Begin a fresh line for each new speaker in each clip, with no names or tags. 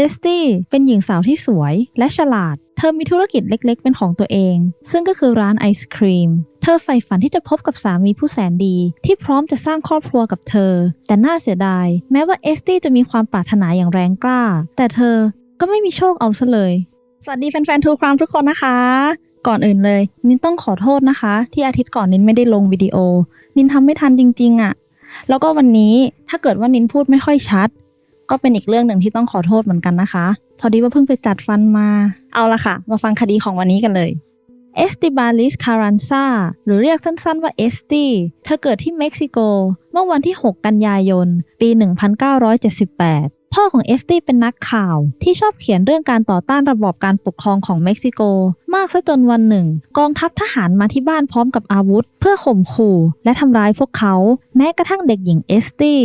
เอสตี้เป็นหญิงสาวที่สวยและฉลาด เธอมีธุรกิจเล็กๆ เป็นของตัวเอง ซึ่งก็คือร้านไอศครีม เธอใฝ่ฝันที่จะพบกับสามีผู้แสนดี ที่พร้อมจะสร้างครอบครัวกับเธอ แต่น่าเสียดาย แม้ว่าเอสตี้จะมีความปรารถนาอย่างแรงกล้า แต่เธอก็ไม่มีโชคเอาซะเลย สวัสดีแฟนๆทูครามทุกคนนะคะ ก่อนอื่นเลย นินต้องขอโทษนะคะ ที่อาทิตย์ก่อนนินไม่ได้ลงวิดีโอ นินทำไม่ทันจริงๆอะ่ะแล้วก็วันนี้ถ้าเกิดว่านินพูดไม่ค่อยชัด ก็เป็นอีกเรื่องหนึ่งที่ต้องขอโทษเหมือนกันนะคะ พอดีว่าเพิ่งไปจัดฟันมา เอาละค่ะ มาฟังคดีของวันนี้กันเลยเอสติบาลิสคารันซาหรือเรียกสั้นๆว่าเอสตีเธอเกิดที่เม็กซิโก เมื่อวันที่ 6 กันยายน ปี 1978 พ่อของเอสตี้เป็นนักข่าวที่ชอบเขียนเรื่องการต่อต้านระบอบการปกครองของเม็กซิโก มากซะจนวันหนึ่ง กองทัพทหารมาที่บ้านพร้อมกับอาวุธ เพื่อข่มขู่และทำร้ายพวกเขา แม้กระทั่งเด็กหญิงเอสตี้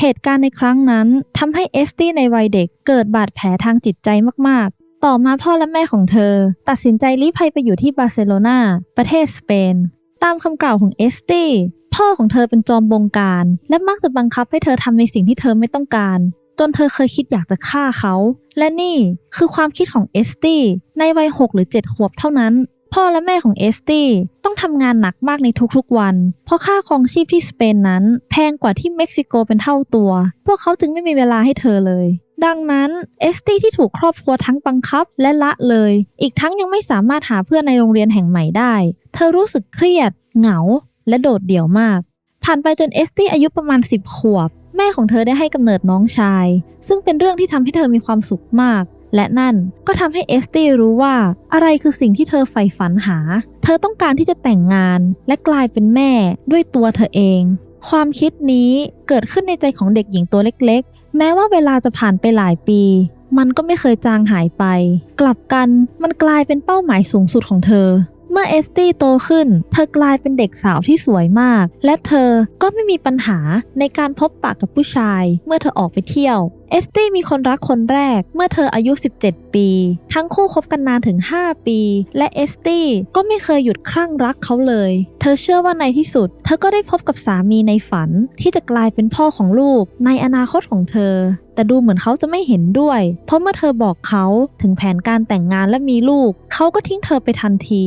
เหตุการณ์ในครั้งนั้นทำให้เอสตี้ในวัยเด็กเกิดบาดแผลทางจิตใจมากๆ ต่อมาพ่อและแม่ของเธอ ตัดสินใจลี้ภัยไปอยู่ที่บาร์เซโลนาประเทศสเปน ตามคำกล่าวของเอสตี้พ่อของเธอเป็นจอมบงการ และมักจะบังคับให้เธอทำในสิ่งที่เธอไม่ต้องการ จนเธอเคยคิดอยากจะฆ่าเขา และนี่คือความคิดของเอสตี้ในวัย 6 หรือ 7 ขวบเท่านั้น พ่อและแม่ของเอสตี้ต้องทำงานหนักมากในทุกๆวัน เพราะค่าครองชีพที่สเปนนั้น แพงกว่าที่เม็กซิโกเป็นเท่าตัว พวกเขาจึงไม่มีเวลาให้เธอเลย ดังนั้นเอสตี้ที่ถูกครอบครัวทั้งบังคับและละเลย อีกทั้งยังไม่สามารถหาเพื่อนในโรงเรียนแห่งใหม่ได้ เธอรู้สึกเครียด เหงา และโดดเดี่ยวมาก ผ่านไปจนเอสตี้อายุประมาณ 10 ขวบ แม่ของเธอได้ให้กำเนิดน้องชาย ซึ่งเป็นเรื่องที่ทำให้เธอมีความสุขมาก และนั่นก็ทำให้เอสตี้รู้ว่าอะไรคือสิ่งที่เธอใฝ่ฝันหา เธอต้องการที่จะแต่งงานและกลายเป็นแม่ด้วยตัวเธอเอง ความคิดนี้เกิดขึ้นในใจของเด็กหญิงตัวเล็กๆ แม้ว่าเวลาจะผ่านไปหลายปี มันก็ไม่เคยจางหายไป กลับกันมันกลายเป็นเป้าหมายสูงสุดของเธอ เมื่อเอสตี้โตขึ้น เธอกลายเป็นเด็กสาวที่สวยมาก และเธอก็ไม่มีปัญหาในการพบปะกับผู้ชาย เมื่อเธอออกไปเที่ยว เอสตี้มีคนรักคนแรกเมื่อเธออายุ 17 ปี ทั้งคู่คบกันนานถึง 5 ปี และเอสตี้ก็ไม่เคยหยุดคลั่งรักเขาเลย เธอเชื่อว่าในที่สุด เธอก็ได้พบกับสามีในฝัน ที่จะกลายเป็นพ่อของลูกในอนาคตของเธอ แต่ดูเหมือนเขาจะไม่เห็นด้วย เพราะเมื่อเธอบอกเขาถึงแผนการแต่งงานและมีลูก เขาก็ทิ้งเธอไปทันที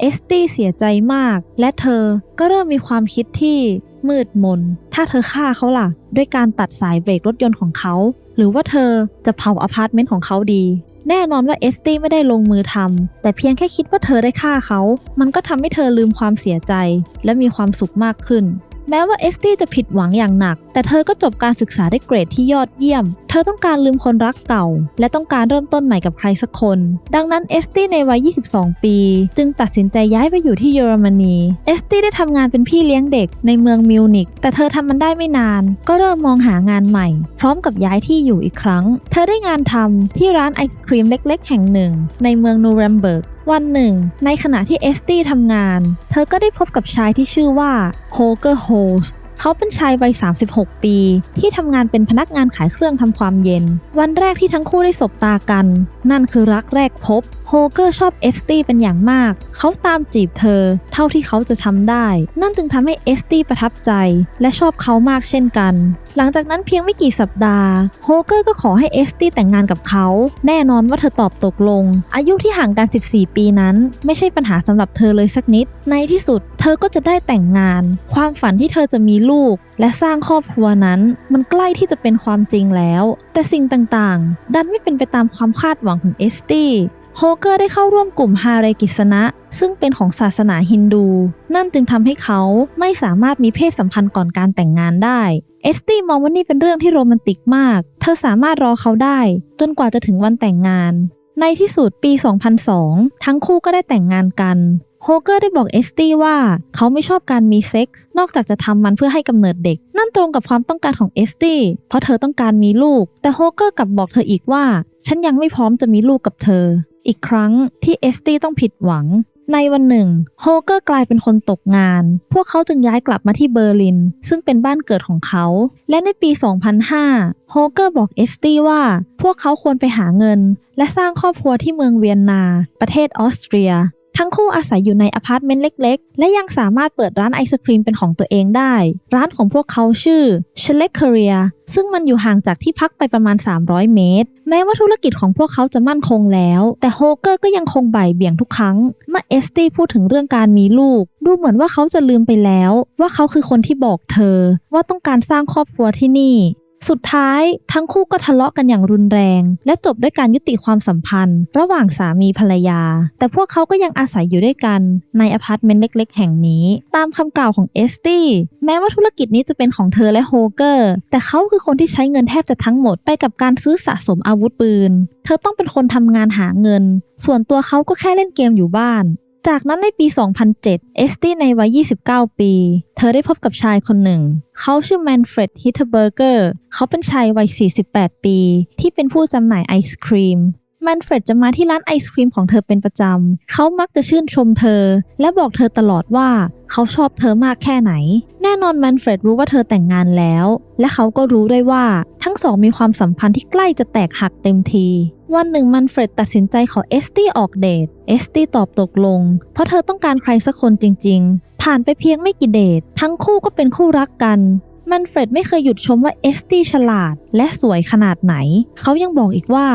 เอสตี้เสียใจมาก และเธอก็เริ่มมีความคิดที่ มืดมน ถ้าเธอฆ่าเขาล่ะ ด้วยการตัดสายเบรกรถยนต์ของเขา หรือว่าเธอจะเผาอพาร์ตเมนต์ของเขาดี แน่นอนว่าเอสตี้ไม่ได้ลงมือทำแต่เพียงแค่คิดว่าเธอได้ฆ่าเขา มันก็ทำให้เธอลืมความเสียใจ และมีความสุขมากขึ้น แม้ว่าเอสตี้จะผิดหวังอย่างหนัก แต่เธอก็จบการศึกษาได้เกรดที่ยอดเยี่ยม เธอต้องการลืมคนรักเก่า และต้องการเริ่มต้นใหม่กับใครสักคน ดังนั้นเอสตี้ในวัย 22 ปี จึงตัดสินใจย้ายไปอยู่ที่เยอรมนี เอสตี้ได้ทำงานเป็นพี่เลี้ยงเด็กในเมืองมิวนิก แต่เธอทำมันได้ไม่นาน ก็เริ่มมองหางานใหม่ พร้อมกับย้ายที่อยู่อีกครั้ง เธอได้งานทำที่ร้านไอศครีมเล็ก ๆ แห่งหนึ่ง ในเมืองนูเรมเบิร์ก วันหนึ่ง ในขณะที่เอสตี้ทำงาน เธอก็ได้พบกับชายที่ชื่อว่าโฮเกอร์โฮสเขาเป็นชายวัย 36 ปี ที่ทำงานเป็นพนักงานขายเครื่องทำความเย็น วันแรกที่ทั้งคู่ได้สบตากัน นั่นคือรักแรกพบ โฮเกอร์ชอบเอสตี้เป็นอย่างมาก เขาตามจีบเธอ เท่าที่เขาจะทำได้ นั่นจึงทำให้เอสตี้ประทับใจ และชอบเขามากเช่นกันหลังจากนั้นเพียงไม่กี่สัปดาห์โฮเกอร์ก็ขอให้เอสตี้แต่งงานกับเขา แน่นอนว่าเธอตอบตกลง อายุที่ห่างกัน 14 ปีนั้น ไม่ใช่ปัญหาสำหรับเธอเลยสักนิด ในที่สุด เธอก็จะได้แต่งงาน ความฝันที่เธอจะมีลูก และสร้างครอบครัวนั้น มันใกล้ที่จะเป็นความจริงแล้ว แต่สิ่งต่างๆ ดันไม่เป็นไปตามความคาดหวังของเอสตี้ โฮเกอร์ได้เข้าร่วมกลุ่มฮาเรกิสนะซึ่งเป็นของศาสนาฮินดู นั่นจึงทำให้เขาไม่สามารถมีเพศสัมพันธ์ก่อนการแต่งงานได้ เอสตี้มองว่านี่เป็นเรื่องที่โรแมนติกมาก เธอสามารถรอเขาได้ จนกว่าจะถึงวันแต่งงาน ในที่สุดปี 2002 ทั้งคู่ก็ได้แต่งงานกันโฮเกอร์ได้บอกเอสตี้ว่าเขาไม่ชอบการมีเซ็กส์นอกจากจะทำมันเพื่อให้กำเนิดเด็ก นั่นตรงกับความต้องการของเอสตี้เพราะเธอต้องการมีลูก แต่โฮเกอร์กลับบอกเธออีกว่า ฉันยังไม่พร้อมจะมีลูกกับเธอ อีกครั้งที่เอสตี้ต้องผิดหวัง ในวันหนึ่งโฮเกอร์กลายเป็นคนตกงาน พวกเขาจึงย้ายกลับมาที่เบอร์ลิน ซึ่งเป็นบ้านเกิดของเขา และในปี 2005 โฮเกอร์บอกเอสตี้ว่า พวกเขาควรไปหาเงิน และสร้างครอบครัวที่เมืองเวียนนา ประเทศออสเตรีย ทั้งคู่อาศัยอยู่ในอพาร์ตเมนต์เล็ก ๆ และยังสามารถเปิดร้านไอศครีมเป็นของตัวเองได้ ร้านของพวกเขาชื่อ c h e l e c a r i a ซึ่งมันอยู่ห่างจากที่พักไปประมาณ 300 เมตร แม้ว่าธุรกิจของพวกเขาจะมั่นคงแล้ว แต่โฮเกอร์ก็ยังคงบ่ายเบี่ยงทุกครั้ง เมื่อเอสตี้พูดถึงเรื่องการมีลูก ดูเหมือนว่าเขาจะลืมไปแล้ว ว่าเขาคือคนที่บอกเธอ ว่าต้องการสร้างครอบครัวที่นี่ สุดท้ายทั้งคู่ก็ทะเลาะกันอย่างรุนแรง และจบด้วยการยุติความสัมพันธ์ ระหว่างสามีภรรยา แต่พวกเขาก็ยังอาศัยอยู่ด้วยกัน ในอพาร์ตเมนต์เล็ก ๆ แห่งนี้ ตามคำกล่าวของเอสตี้แม้ว่าธุรกิจนี้จะเป็นของเธอและโฮเกอร์ แต่เขาคือคนที่ใช้เงินแทบจะทั้งหมดไปกับการซื้อสะสมอาวุธปืน เธอต้องเป็นคนทำงานหาเงิน ส่วนตัวเขาก็แค่เล่นเกมอยู่บ้าน จากนั้นในปี 2007 เอสตี้ในวัย 29 ปี เธอได้พบกับชายคนหนึ่ง เขาชื่อแมนเฟรดฮิตเทอร์เบอร์เกอร์ เขาเป็นชายวัย 48 ปี ที่เป็นผู้จำหน่ายไอศครีม แมนเฟรดจะมาที่ร้านไอศครีมของเธอเป็นประจำ เขามักจะชื่นชมเธอ และบอกเธอตลอดว่าเขาชอบเธอมากแค่ไหน แน่นอนแมนเฟรดรู้ว่าเธอแต่งงานแล้ว และเขาก็รู้ด้วยว่า ทั้งสองมีความสัมพันธ์ที่ใกล้จะแตกหักเต็มที วันหนึ่งมันเฟรดตัดสินใจขอเอสตี้ออกเดท เอสตี้ตอบตกลง เพราะเธอต้องการใครสักคนจริง ๆ ผ่านไปเพียงไม่กี่เดท ทั้งคู่ก็เป็นคู่รักกันมันเฟรดไม่เคยหยุดชมว่าเอสตี้ฉลาด และสวยขนาดไหน เขายังบอกอีกว่า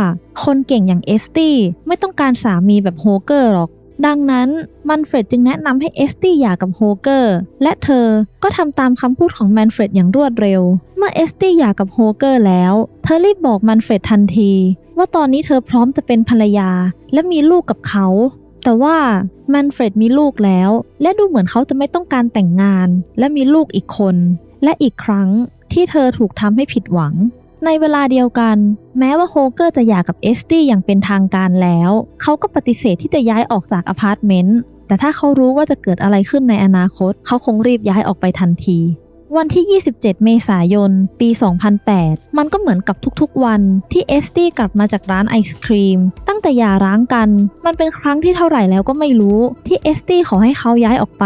คนเก่งอย่างเอสตี้ไม่ต้องการสามีแบบโฮเกอร์หรอก ดังนั้นมันเฟรดจึงแนะนำให้เอสตี้หย่ากับโฮเกอร์และเธอก็ทำตามคำพูดของแมนเฟรดอย่างรวดเร็ว เมื่อเอสตี้หย่ากับโฮเกอร์แล้ว เธอรีบบอกมันเฟรดทันที ว่าตอนนี้เธอพร้อมจะเป็นภรรยา และมีลูกกับเขา แต่ว่าแมนเฟรดมีลูกแล้ว และดูเหมือนเขาจะไม่ต้องการแต่งงาน และมีลูกอีกคน และอีกครั้งที่เธอถูกทำให้ผิดหวัง ในเวลาเดียวกัน แม้ว่าโฮเกอร์จะหย่ากับเอสตี้อย่างเป็นทางการแล้ว เขาก็ปฏิเสธที่จะย้ายออกจากอพาร์ตเมนต์แต่ถ้าเขารู้ว่าจะเกิดอะไรขึ้นในอนาคต เขาคงรีบย้ายออกไปทันที วันที่ 27 เมษายน ปี 2008 มันก็เหมือนกับทุกๆวันที่เอสตี้กลับมาจากร้านไอศครีม ตั้งแต่หย่าร้างกัน มันเป็นครั้งที่เท่าไหร่แล้วก็ไม่รู้ที่เอสตี้ขอให้เขาย้ายออกไป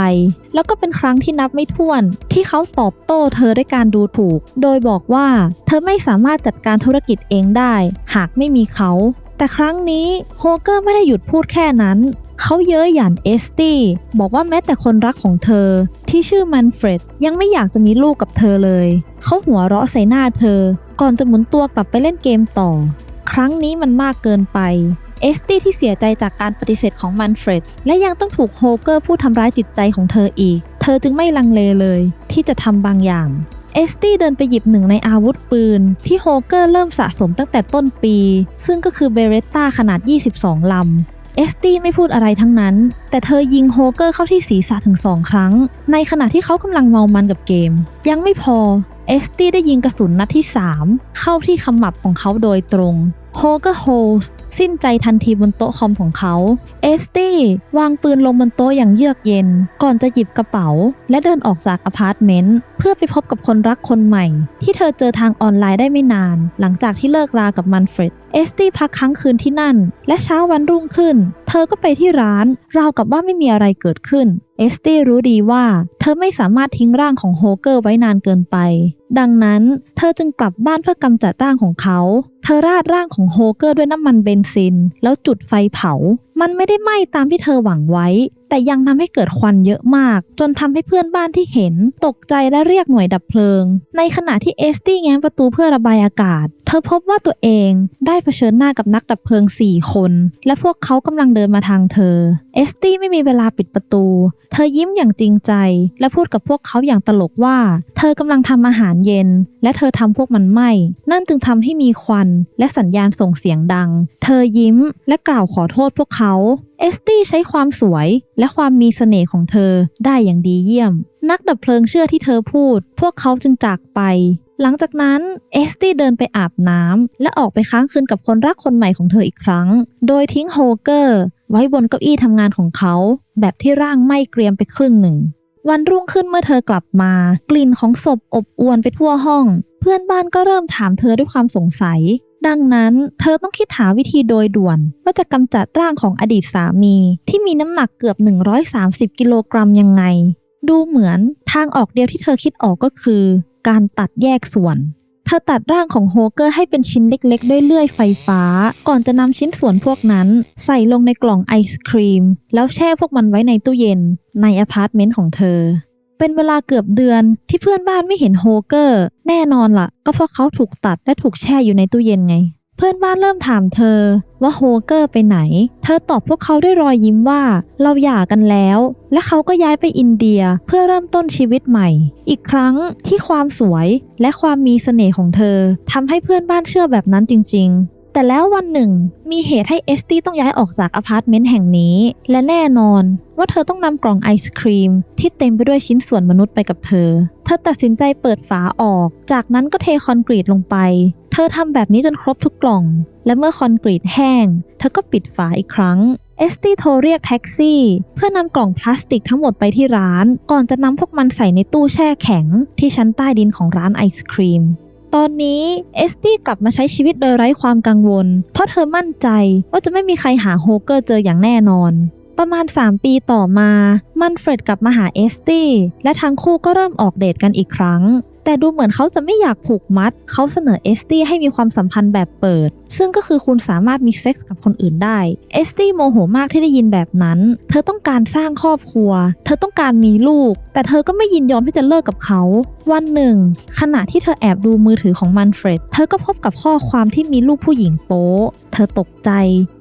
แล้วก็เป็นครั้งที่นับไม่ถ้วน ที่เขาตอบโต้เธอด้วยการดูถูก โดยบอกว่าเธอไม่สามารถจัดการธุรกิจเองได้ หากไม่มีเขาแต่ครั้งนี้โฮเกอร์ไม่ได้หยุดพูดแค่นั้น เขาเย้ยหยันเอสตี้บอกว่าแม้แต่คนรักของเธอ ที่ชื่อมันเฟรดยังไม่อยากจะมีลูกกับเธอเลย เขาหัวเราะใส่หน้าเธอ ก่อนจะหมุนตัวกลับไปเล่นเกมต่อ ครั้งนี้มันมากเกินไปเอสตี้ที่เสียใจจากการปฏิเสธของมันเฟรดและยังต้องถูกโฮเกอร์พูดทำร้ายจิตใจของเธออีก เธอจึงไม่ลังเลเลย ที่จะทำบางอย่างเอสตี้เดินไปหยิบหนึ่งในอาวุธปืน ที่โฮเกอร์เริ่มสะสมตั้งแต่ต้นปี ซึ่งก็คือเบเรตตาขนาด 22 ลำ เอสตี้ไม่พูดอะไรทั้งนั้น แต่เธอยิงโฮเกอร์เข้าที่ศีรษะถึงสองครั้ง ในขณะที่เขากำลังเมามันกับเกม ยังไม่พอเอสตี้ได้ยิงกระสุนนัดที่ 3 เข้าที่ขมับของเขาโดยตรงโฮเกอร์โฮสสิ้นใจทันทีบนโต๊ะคอมของเขา เอสตี้วางปืนลงบนโต๊ะอย่างเยือกเย็น ก่อนจะหยิบกระเป๋า และเดินออกจากอพาร์ตเมนต์เพื่อไปพบกับคนรักคนใหม่ ที่เธอเจอทางออนไลน์ได้ไม่นาน หลังจากที่เลิกรากับมันเฟรดเอสตี้พักค้างคืนที่นั่น และเช้าวันรุ่งขึ้น เธอก็ไปที่ร้านราวกับว่าไม่มีอะไรเกิดขึ้น เอสตี้รู้ดีว่า เธอไม่สามารถทิ้งร่างของโฮเกอร์ไว้นานเกินไป ดังนั้น เธอจึงกลับบ้านเพื่อกำจัดร่างของเขา เธอราดร่างของโฮเกอร์ด้วยน้ำมันเบนซิน แล้วจุดไฟเผา มันไม่ได้ไหม้ตามที่เธอหวังไว้ แต่ยังทำให้เกิดควันเยอะมาก จนทำให้เพื่อนบ้านที่เห็น ตกใจและเรียกหน่วยดับเพลิง ในขณะที่เอสตี้แง้มประตูเพื่อระบายอากาศ เธอพบว่าตัวเองได้เผชิญหน้ากับนักดับเพลิง 4 คน และพวกเขากำลังเดินมาทางเธอ เอสตี้ไม่มีเวลาปิดประตู เธอยิ้มอย่างจริงใจ และพูดกับพวกเขาอย่างตลกว่า เธอกำลังทำอาหารเย็น และเธอทำพวกมันไหมนั่นจึงทำให้มีควันและสัญญาณส่งเสียงดัง เธอยิ้มและกล่าวขอโทษพวกเขา เอสตี้ใช้ความสวยและความมีเสน่ห์ของเธอได้อย่างดีเยี่ยม นักดับเพลิงเชื่อที่เธอพูด พวกเขาจึงจากไป หลังจากนั้นเอสตี้เดินไปอาบน้ำและออกไปค้างคืนกับคนรักคนใหม่ของเธออีกครั้ง โดยทิ้งโฮเกอร์ ไว้บนเก้าอี้ทำงานของเขา แบบที่ร่างไม้เกรียมไปครึ่งหนึ่ง วันรุ่งขึ้นเมื่อเธอกลับมา กลิ่นของศพอบอวนไปทั่วห้อง เพื่อนบ้านก็เริ่มถามเธอด้วยความสงสัย ดังนั้นเธอต้องคิดหาวิธีโดยด่วน ว่าจะกำจัดร่างของอดีตสามี ที่มีน้ำหนักเกือบ 130 กิโลกรัมยังไง ดูเหมือนทางออกเดียวที่เธอคิดออกก็คือ การตัดแยกส่วน เธอตัดร่างของโฮเกอร์ให้เป็นชิ้นเล็กๆ ด้วยเลื่อยไฟฟ้า ก่อนจะนำชิ้นส่วนพวกนั้น ใส่ลงในกล่องไอศครีม แล้วแช่พวกมันไว้ในตู้เย็น ในอพาร์ตเมนต์ของเธอ เป็นเวลาเกือบเดือนที่เพื่อนบ้านไม่เห็นโฮเกอร์ แน่นอนล่ะ ก็เพราะเขาถูกตัดและถูกแช่อยู่ในตู้เย็นไง เพื่อนบ้านเริ่มถามเธอว่าโฮเกอร์ไปไหน เธอตอบพวกเขาด้วยรอยยิ้มว่า เราหย่ากันแล้ว และเขาก็ย้ายไปอินเดียเพื่อเริ่มต้นชีวิตใหม่ อีกครั้งที่ความสวยและความมีเสน่ห์ของเธอทำให้เพื่อนบ้านเชื่อแบบนั้นจริง ๆ แต่แล้ววันหนึ่ง มีเหตุให้เอสตี้ต้องย้ายออกจากอพาร์ตเมนต์แห่งนี้ และแน่นอนว่าเธอต้องนำกล่องไอศครีม ที่เต็มไปด้วยชิ้นส่วนมนุษย์ไปกับเธอ เธอตัดสินใจเปิดฝาออก จากนั้นก็เทคอนกรีตลงไป เธอทำแบบนี้จนครบทุกกล่อง และเมื่อคอนกรีตแห้ง เธอก็ปิดฝาอีกครั้งเอสตี้โทรเรียกแท็กซี่ เพื่อนำกล่องพลาสติกทั้งหมดไปที่ร้าน ก่อนจะนำพวกมันใส่ในตู้แช่แข็ง ที่ชั้นใต้ดินของร้านไอศครีม ตอนนี้เอสตี้กลับมาใช้ชีวิตโดยไร้ความกังวล เพราะเธอมั่นใจว่าจะไม่มีใครหาโฮเกอร์เจออย่างแน่นอน ประมาณ 3 ปีต่อมา มันเฟรดกลับมาหาเอสตี้และทั้งคู่ก็เริ่มออกเดทกันอีกครั้ง แต่ดูเหมือนเขาจะไม่อยากผูกมัด เขาเสนอเอสตี้ให้มีความสัมพันธ์แบบเปิด ซึ่งก็คือคุณสามารถมีเซ็กส์กับคนอื่นได้ เอสตี้โมโหมากที่ได้ยินแบบนั้น เธอต้องการสร้างครอบครัว เธอต้องการมีลูก แต่เธอก็ไม่ยินยอมที่จะเลิกกับเขา วันหนึ่ง ขณะที่เธอแอบดูมือถือของมันเฟรดเธอก็พบกับข้อความที่มีรูปผู้หญิงโป๊ะ เธอตกใจ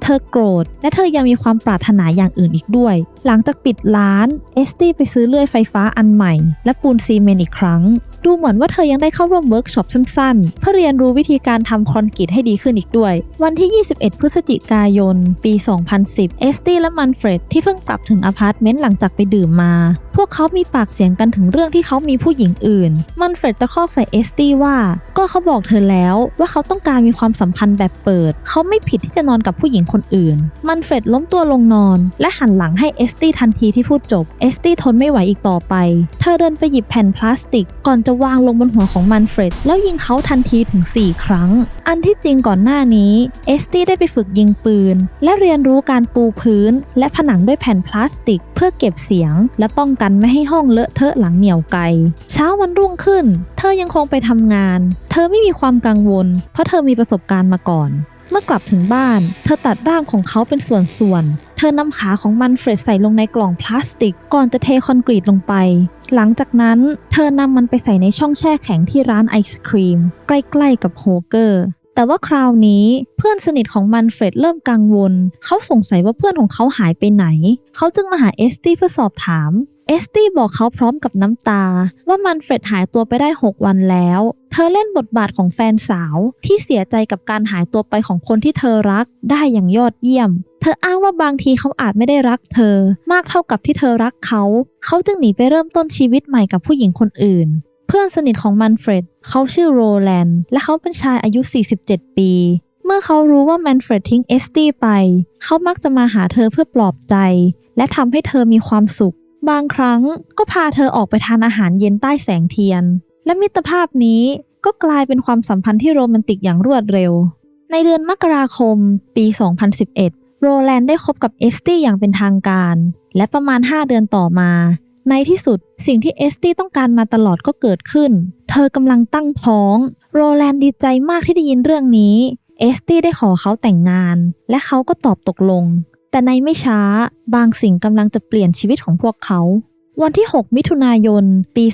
เธอโกรธ และเธอยังมีความปรารถนาอย่างอื่นอีกด้วย หลังจากปิดร้าน เอสตี้ไปซื้อเลื่อยไฟฟ้าอันใหม่ และปูนซีเมนต์อีกครั้ง ดูเหมือนว่าเธอยังได้เข้าร่วมเวิร์กช็อปสั้นๆ เพื่อเรียนรู้วิธีการทำคอนกรีตให้ดีขึ้นอีกด้วย วันที่ 21 พฤศจิกายน ปี 2010 เอสตี้และมันเฟรดที่เพิ่งกลับถึงอพาร์ตเมนต์หลังจากไปดื่มมา พวกเขามีปากเสียงกันถึงเรื่องที่เขามีผู้หญิงอื่น มันเฟรดตะคอกใส่เอสตี้ว่า ก็เขาบอกเธอแล้วว่าเขาต้องการมีความสัมพันธ์แบบเปิด เขาไม่ผิดที่จะนอนกับผู้หญิงคนอื่น มันเฟรดล้มตัวลงนอน และหันหลังให้เอสตี้ทันทีที่พูดจบ เอสตี้ทนไม่ไหวอีกต่อไป เธอเดินไปหยิบแผ่นพลาสติกก่อนจะวางลงบนหัวของมันเฟรดแล้วยิงเขาทันทีถึง 4 ครั้ง อันที่จริงก่อนหน้านี้เอสตี้ได้ไปฝึกยิงปืน และเรียนรู้การปูพื้น และผนังด้วยแผ่นพลาสติก เพื่อเก็บเสียง และป้องกันไม่ให้ห้องเลอะเทอะหลังเหนียวไกล เช้าวันรุ่งขึ้น เธอยังคงไปทำงาน เธอไม่มีความกังวล เพราะเธอมีประสบการณ์มาก่อน เมื่อกลับถึงบ้าน เธอตัดร่างของเขาเป็นส่วนๆ เธอนำขาของมันเฟรดใส่ลงในกล่องพลาสติก ก่อนจะเทคอนกรีตลงไป หลังจากนั้น เธอนำมันไปใส่ในช่องแช่แข็งที่ร้านไอศครีม ใกล้ๆกับโฮเกอร์แต่ว่าคราวนี้เพื่อนสนิทของมันเฟรดเริ่มกังวล เขาสงสัยว่าเพื่อนของเขาหายไปไหน เขาจึงมาหาเอสตี้เพื่อสอบถาม เอสตี้บอกเขาพร้อมกับน้ำตา ว่ามันเฟรดหายตัวไปได้ 6 วันแล้ว เธอเล่นบทบาทของแฟนสาวที่เสียใจกับการหายตัวไปของคนที่เธอรักได้อย่างยอดเยี่ยม เธออ้างว่าบางทีเขาอาจไม่ได้รักเธอ มากเท่ากับที่เธอรักเขา เขาจึงหนีไปเริ่มต้นชีวิตใหม่กับผู้หญิงคนอื่น เพื่อนสนิทของมันเฟรดเขาชื่อโรแลนด์และเขาเป็นชายอายุ 47 ปีเมื่อเขารู้ว่าแมนเฟรดทิ้งเอสตี้ไป เขามักจะมาหาเธอเพื่อปลอบใจ และทำให้เธอมีความสุข บางครั้งก็พาเธอออกไปทานอาหารเย็นใต้แสงเทียน และมิตรภาพนี้ก็กลายเป็นความสัมพันธ์ที่โรแมนติกอย่างรวดเร็ว ในเดือนมกราคม ปี 2011 โรแลนด์ได้คบกับเอสตี้อย่างเป็นทางการ และประมาณ 5 เดือนต่อมา ในที่สุดสิ่งที่เอสตี้ต้องการมาตลอดก็เกิดขึ้น เธอกำลังตั้งท้อง โรแลนด์ดีใจมากที่ได้ยินเรื่องนี้ เอสตี้ได้ขอเขาแต่งงาน และเขาก็ตอบตกลง แต่ในไม่ช้าบางสิ่งกำลังจะเปลี่ยนชีวิตของพวกเขา วันที่ 6 มิถุนายน ปี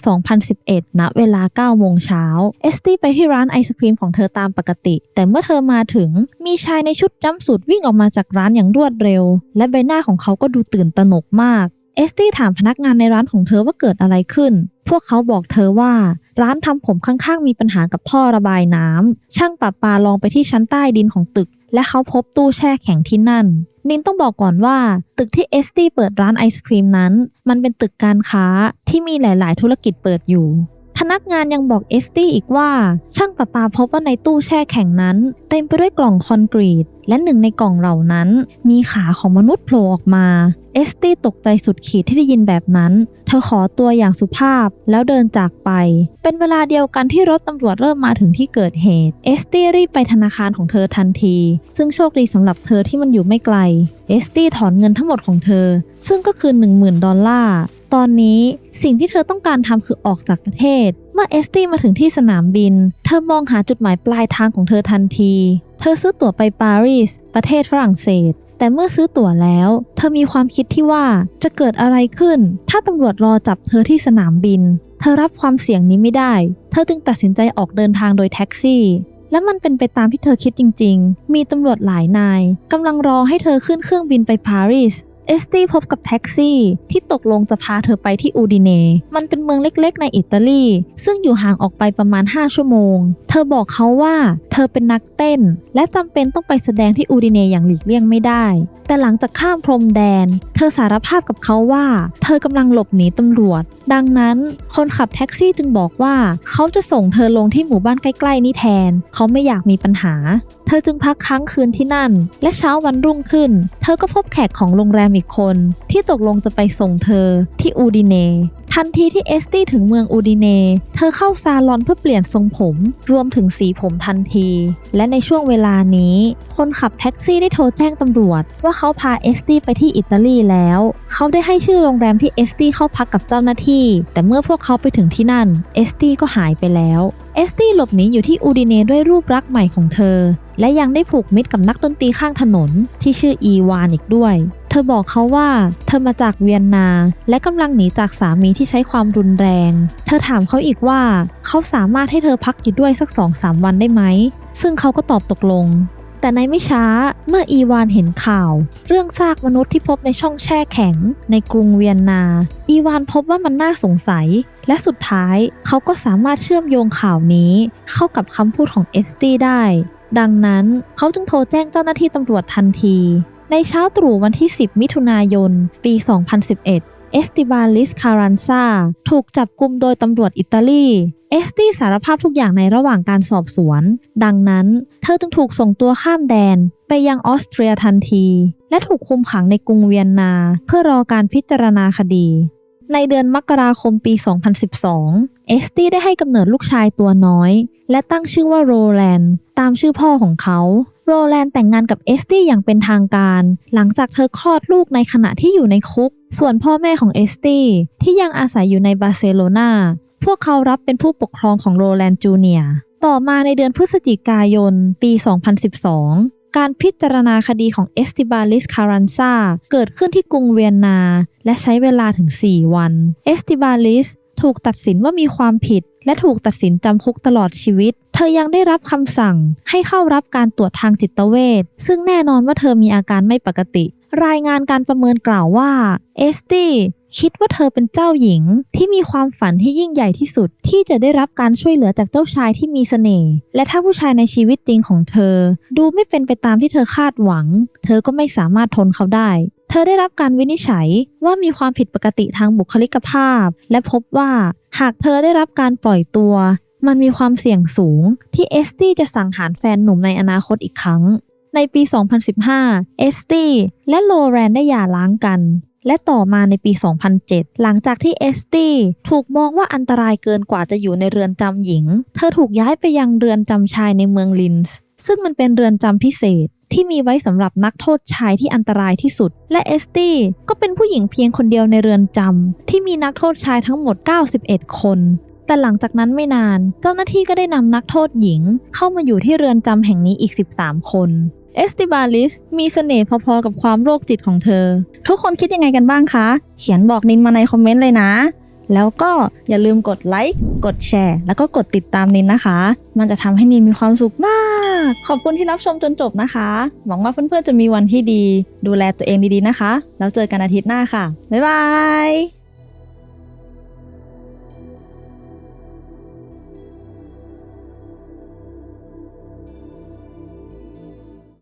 2011ณเวลา 9 โมงเช้า เอสตี้ไปที่ร้านไอศครีมของเธอตามปกติ แต่เมื่อเธอมาถึง มีชายในชุดจำสูทวิ่งออกมาจากร้านอย่างรวดเร็ว และใบหน้าของเขาก็ดูตื่นตระหนกมาก เอสตี้ถามพนักงานในร้านของเธอว่าเกิดอะไรขึ้น พวกเขาบอกเธอว่า ร้านทำผมข้างๆมีปัญหากับท่อระบายน้ำช่างประปาลองไปที่ชั้นใต้ดินของตึก และเขาพบตู้แช่แข็งที่นั่น นินต้องบอกก่อนว่า ตึกที่เอสตี้เปิดร้านไอศครีมนั้น มันเป็นตึกการค้าที่มีหลาย ๆ ธุรกิจเปิดอยู่ พนักงานยังบอกเอสตี้อีกว่า ช่างประปาพบว่าในตู้แช่แข็งนั้น เต็มไปด้วยกล่องคอนกรีต และหนึ่งในกล่องเหล่านั้น มีขาของมนุษย์โผล่ออกมา เอสตี้ตกใจสุดขีดที่ได้ยินแบบนั้น เธอขอตัวอย่างสุภาพแล้วเดินจากไป เป็นเวลาเดียวกันที่รถตำรวจเริ่มมาถึงที่เกิดเหตุ เอสตี้รีบไปธนาคารของเธอทันที ซึ่งโชคดีสำหรับเธอที่มันอยู่ไม่ไกล เอสตี้ถอนเงินทั้งหมดของเธอ ซึ่งก็คือ 10,000 ดอลลาร์ ตอนนี้สิ่งที่เธอต้องการทำคือออกจากประเทศ เมื่อเอสตี้มาถึงที่สนามบิน เธอมองหาจุดหมายปลายทางของเธอทันที เธอซื้อตั๋วไปปารีส ประเทศฝรั่งเศส แต่เมื่อซื้อตั๋วแล้ว เธอมีความคิดที่ว่าจะเกิดอะไรขึ้น ถ้าตำรวจรอจับเธอที่สนามบิน เธอรับความเสี่ยงนี้ไม่ได้ เธอจึงตัดสินใจออกเดินทางโดยแท็กซี่ และมันเป็นไปตามที่เธอคิดจริง ๆ มีตำรวจหลายนายกำลังรอให้เธอขึ้นเครื่องบินไปปารีส เอสตี้พบกับแท็กซี่ที่ตกลงจะพาเธอไปที่อูดิเน มันเป็นเมืองเล็กๆ ในอิตาลี ซึ่งอยู่ห่างออกไปประมาณ 5 ชั่วโมง เธอบอกเขาว่าเธอเป็นนักเต้น และจำเป็นต้องไปแสดงที่อูดิเนอย่างหลีกเลี่ยงไม่ได้ แต่หลังจากข้ามพรมแดน เธอสารภาพกับเขาว่า เธอกำลังหลบหนีตำรวจ ดังนั้น คนขับแท็กซี่จึงบอกว่า เขาจะส่งเธอลงที่หมู่บ้านใกล้ๆนี่แทน เขาไม่อยากมีปัญหาเธอจึงพักค้างคืนที่นั่น และเช้าวันรุ่งขึ้น เธอก็พบแขกของโรงแรมอีกคน ที่ตกลงจะไปส่งเธอที่อูดิเนทันทีที่เอสตี้ถึงเมืองอูดิเน เธอเข้าซาลอนเพื่อเปลี่ยนทรงผม รวมถึงสีผมทันที และในช่วงเวลานี้ คนขับแท็กซี่ได้โทรแจ้งตำรวจ ว่าเขาพาเอสตี้ไปที่อิตาลีแล้ว เขาได้ให้ชื่อโรงแรมที่เอสตี้เข้าพักกับเจ้าหน้าที่ แต่เมื่อพวกเขาไปถึงที่นั่น เอสตี้ก็หายไปแล้วเอสตี้หลบหนีอยู่ที่อูดิเนด้วยรูปรักษณ์ใหม่ของเธอ และยังได้ผูกมิตรกับนักดนตรีข้างถนนที่ชื่ออีวานอีกด้วย ธอบอกเขาว่าเธอมาจากเวียนนา และกำลังหนีจากสามีที่ใช้ความรุนแรง เธอถามเขาอีกว่า เขาสามารถให้เธอพักอยู่ด้วยสักสองสามวันได้ไหม ซึ่งเขาก็ตอบตกลง แต่ในไม่ช้าเมื่ออีวานเห็นข่าว เรื่องซากมนุษย์ที่พบในช่องแช่แข็ง ในกรุงเวียนนา อีวานพบว่ามันน่าสงสัย และสุดท้ายเขาก็สามารถเชื่อมโยงข่าวนี้ เข้ากับคำพูดของเอสตี้ได้ ดังนั้นเขาจึงโทรแจ้งเจ้าหน้าที่ตำรวจทันที ในเช้าตรู่วันที่ 10 มิถุนายน ปี 2011 เอสติบาลิสคารันซาถูกจับกุมโดยตำรวจอิตาลี เอสตี้สารภาพทุกอย่างในระหว่างการสอบสวน ดังนั้น เธอจึงถูกส่งตัวข้ามแดนไปยังออสเตรียทันที และถูกคุมขังในกรุงเวียนนา เพื่อรอการพิจารณาคดีในเดือนมกราคมปี 2012 เอสตี้ได้ให้กำเนิดลูกชายตัวน้อย และตั้งชื่อว่าโรแลนด์ตามชื่อพ่อของเขา โรแลนด์แต่งงานกับเอสตี้อย่างเป็นทางการ หลังจากเธอคลอดลูกในขณะที่อยู่ในคุก ส่วนพ่อแม่ของเอสตี้ที่ยังอาศัยอยู่ในบาร์เซโลนาพวกเขารับเป็นผู้ปกครองของโรแลนด์จูเนียต่อมาในเดือนพฤศจิกายน ปี 2012 การพิจารณาคดีของเอสติบาลิสคารันซาเกิดขึ้นที่กรุงเวียนนา และใช้เวลาถึง 4 วัน เอสติบาลิสถูกตัดสินว่ามีความผิด และถูกตัดสินจำคุกตลอดชีวิต เธอยังได้รับคำสั่งให้เข้ารับการตรวจทางจิตเวชซึ่งแน่นอนว่าเธอมีอาการไม่ปกติ รายงานการประเมินกล่าวว่าเอสตี้คิดว่าเธอเป็นเจ้าหญิงที่มีความฝันที่ยิ่งใหญ่ที่สุด ที่จะได้รับการช่วยเหลือจากเจ้าชายที่มีเสน่ห์และถ้าผู้ชายในชีวิตจริงของเธอ ดูไม่เป็นไปตามที่เธอคาดหวัง เธอก็ไม่สามารถทนเขาได้ เธอได้รับการวินิจฉัยว่ามีความผิดปกติทางบุคลิกภาพ และพบว่าหากเธอได้รับการปล่อยตัว มันมีความเสี่ยงสูง ที่เอสตี้จะสังหารแฟนหนุ่มในอนาคตอีกครั้ง ในปี 2015 เอสตี้และโลแรนได้หย่าร้างกัน และต่อมาในปี 2007 หลังจากที่เอสตี้ถูกมองว่าอันตรายเกินกว่าจะอยู่ในเรือนจำหญิง เธอถูกย้ายไปยังเรือนจำชายในเมืองลินส์ซึ่งมันเป็นเรือนจำพิเศษ ที่มีไว้สำหรับนักโทษชายที่อันตรายที่สุด และเอสตี้ก็เป็นผู้หญิงเพียงคนเดียวในเรือนจำที่มีนักโทษชายทั้งหมด 91 คน แต่หลังจากนั้นไม่นาน เจ้าหน้าที่ก็ได้นำนักโทษหญิง เข้ามาอยู่ที่เรือนจำแห่งนี้อีก 13 คนเอสติบาลิสมีเสน่ห์พอๆกับความโรคจิตของเธอ ทุกคนคิดยังไงกันบ้างคะ เขียนบอกนินมาในคอมเมนต์เลยนะ แล้วก็อย่าลืมกดไลค์ กดแชร์ แล้วก็กดติดตามนินนะคะ มันจะทำให้นินมีความสุขมาก ขอบคุณที่รับชมจนจบนะคะ หวังว่าเพื่อนๆจะมีวันที่ดี ดูแลตัวเองดีๆนะคะ แล้วเจอกันอาทิตย์หน้าค่ะ บ๊ายบาย